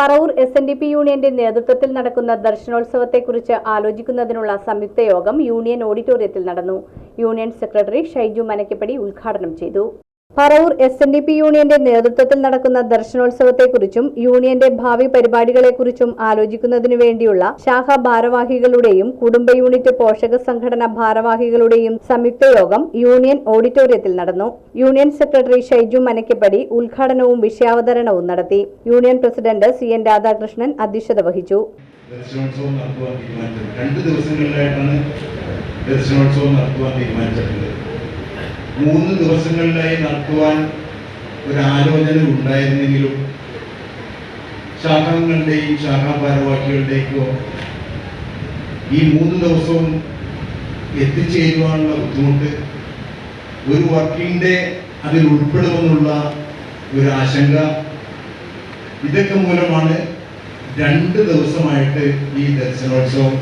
Paravur S N D P യൂണിയന്റെ നേതൃത്വത്തിൽ നടക്കുന്ന ദർശനോത്സവത്തെക്കുറിച്ച് ആലോചിക്കുന്നതിനുള്ള സംയുക്ത യോഗം യൂണിയൻ ഓഡിറ്റോറിയത്തിൽ നടന്നു. യൂണിയൻ സെക്രട്ടറി ഷൈജു മനക്കപ്പടി ഉദ്ഘാടനം ചെയ്തു. Paravur S N D P യൂണിയന്റെ നേതൃത്വത്തിൽ നടക്കുന്ന ദർശനോത്സവത്തെക്കുറിച്ചും യൂണിയന്റെ ഭാവി പരിപാടികളെക്കുറിച്ചും ആലോചിക്കുന്നതിനു വേണ്ടിയുള്ള ശാഖാ ഭാരവാഹികളുടെയും കുടുംബ യൂണിറ്റ് പോഷക സംഘടന ഭാരവാഹികളുടെയും സംയുക്ത യോഗം യൂണിയൻ ഓഡിറ്റോറിയത്തിൽ നടന്നു. യൂണിയൻ സെക്രട്ടറി ഷൈജു മനക്കപ്പടി ഉദ്ഘാടനവും വിഷയാവതരണവും നടത്തി. Union president C N Radhakrishnan അധ്യക്ഷത വഹിച്ചു. ദർശനോത്സവം നടത്തുവാൻ തീരുമാനിച്ചിട്ടുണ്ട് മൂന്ന് ദിവസങ്ങളിലായി നടത്തുവാൻ ഒരു ആലോചന ഉണ്ടായിരുന്നെങ്കിലും ശാഖകളുടെയും ശാഖാ ഭാരവാഹികളുടെയൊക്കെ ഈ മൂന്ന് ദിവസവും എത്തിച്ചേരുവാനുള്ള ബുദ്ധിമുട്ട് ഒരു വർക്കിംഗ് അതിൽ ഉൾപ്പെടുമെന്നുള്ള ഒരു ആശങ്ക ഇതൊക്കെ മൂലമാണ് രണ്ട് ദിവസമായിട്ട് ഈ ദർശനോത്സവം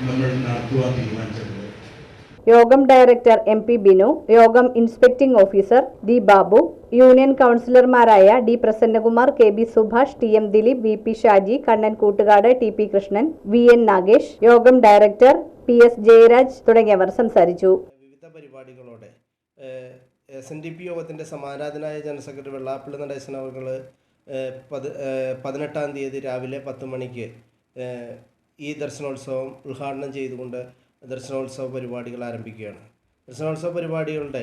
നമ്മൾ നടത്തുവാൻ തീരുമാനിച്ചിട്ടുള്ളത് യോഗം ഡയറക്ടർ എം പി ബിനു യോഗം inspecting officer D Babu union കൗൺസിലർമാരായ D Prasannakumar K B Subhash T M Dileep V P Shaji Kannan Koottukad T P Krishnan V N Nagesh യോഗം ഡയറക്ടർ പി എസ് ജയരാജ് തുടങ്ങിയവർ സംസാരിച്ചു. വിവിധ പരിപാടികളോടെ എസ് എൻ ഡി പി യോഗത്തിന്റെ സമാരാധനായ general secretary Vellappally Natesan അവർ പത് പതിനെട്ടാം തീയതി രാവിലെ പത്ത് മണിക്ക് ഈ ദർശനോത്സവം ഉദ്ഘാടനം ചെയ്തുകൊണ്ട് ദർശനോത്സവ പരിപാടികൾ ആരംഭിക്കുകയാണ്. ദർശനോത്സവ പരിപാടികളുടെ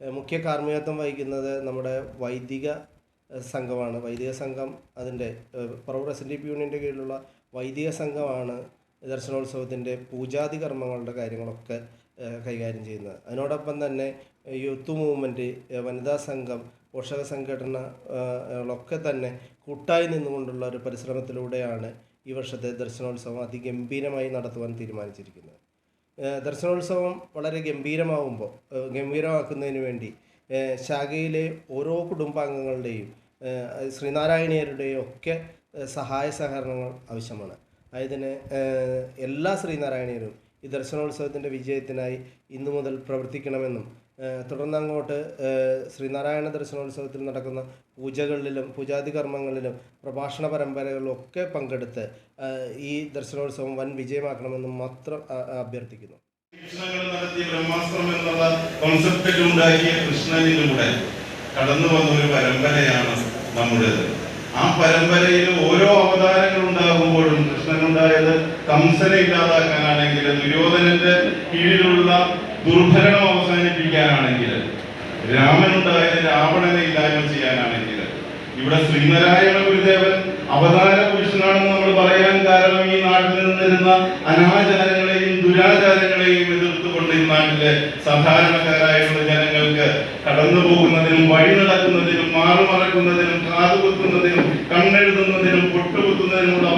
മുഖ്യ കാർമ്മികത്വം വഹിക്കുന്നത് നമ്മുടെ വൈദിക സംഘമാണ്. വൈദിക സംഘം അതിന്റെ പ്രൗഢ എസ് എൻ ഡി പി യൂണിയന്റെ കീഴിലുള്ള വൈദിക സംഘമാണ് ദർശനോത്സവത്തിന്റെ പൂജാതി കർമ്മങ്ങളുടെ കാര്യങ്ങളൊക്കെ കൈകാര്യം ചെയ്യുന്നത്. അതിനോടൊപ്പം തന്നെ യൂത്ത് മൂവ്മെന്റ് വനിതാ സംഘം പോഷക സംഘടനകളൊക്കെ തന്നെ കൂട്ടായി നിന്നുകൊണ്ടുള്ള ഒരു പരിശ്രമത്തിലൂടെയാണ് ഈ വർഷത്തെ ദർശനോത്സവം അതിഗംഭീരമായി നടത്തുവാൻ തീരുമാനിച്ചിരിക്കുന്നത്. ദർശനോത്സവം വളരെ ഗംഭീരമാവുമ്പോൾ ഗംഭീരമാക്കുന്നതിന് വേണ്ടി ശാഖയിലെ ഓരോ കുടുംബാംഗങ്ങളുടെയും ശ്രീനാരായണീയരുടെയും ഒക്കെ സഹായ സഹകരണങ്ങൾ ആവശ്യമാണ്. അതിന് എല്ലാ ശ്രീനാരായണീയരും ഈ ദർശനോത്സവത്തിന്റെ വിജയത്തിനായി ഇന്നു മുതൽ പ്രവർത്തിക്കണമെന്നും തുടർന്ന് അങ്ങോട്ട് ശ്രീനാരായണ ദർശനോത്സവത്തിൽ നടക്കുന്ന പൂജകളിലും പൂജാതി കർമ്മങ്ങളിലും പ്രഭാഷണ പരമ്പരകളിലും ഒക്കെ പങ്കെടുത്ത് ഈ ദർശനോത്സവം വൻ വിജയമാക്കണമെന്ന് മാത്രം അഭ്യർത്ഥിക്കുന്നു. നടത്തിയ ബ്രഹ്മാസ്ത്രം എന്നുള്ള കോൺസെപ്റ്റിലുണ്ടാക്കിയ കൃഷ്ണനിലൂടെ കടന്നു വന്ന ഒരു പരമ്പരയാണ് നമ്മുടേത്. ആ പരമ്പരയിൽ ഓരോ അവതാരങ്ങൾ ഉണ്ടാകുമ്പോഴും കൃഷ്ണനുണ്ടായത് കംസനെ ഇല്ലാതാക്കാനാണെങ്കിൽ ദുര്യോധനന്റെ കീഴിലുള്ള ദുർഭരണം അവസാനിപ്പിക്കാനാണെങ്കിൽ രാമനുണ്ടായത് രാവണനെ ഇല്ലായ്മ ചെയ്യാനാണെങ്കിൽ ഇവിടെ ശ്രീനാരായണ ഗുരുദേവൻ അവതാര പുരുഷനാണെന്ന് നമ്മൾ പറയാൻ കാരണം ഈ നാട്ടിൽ നിന്നിരുന്ന അനാചാരങ്ങളെയും ദുരാചാരങ്ങളെയും എതിർത്തുകൊണ്ട് ഈ നാട്ടിലെ സാധാരണക്കാരായുള്ള ജനങ്ങൾക്ക് കടന്നു പോകുന്നതിനും വഴി നടക്കുന്നതിനും മാറുമറക്കുന്നതിനും കാതുകുത്തുന്നതിനും കണ്ണെഴുതുന്നതിനും പൊട്ടുകുത്തുന്നതിനുമുള്ള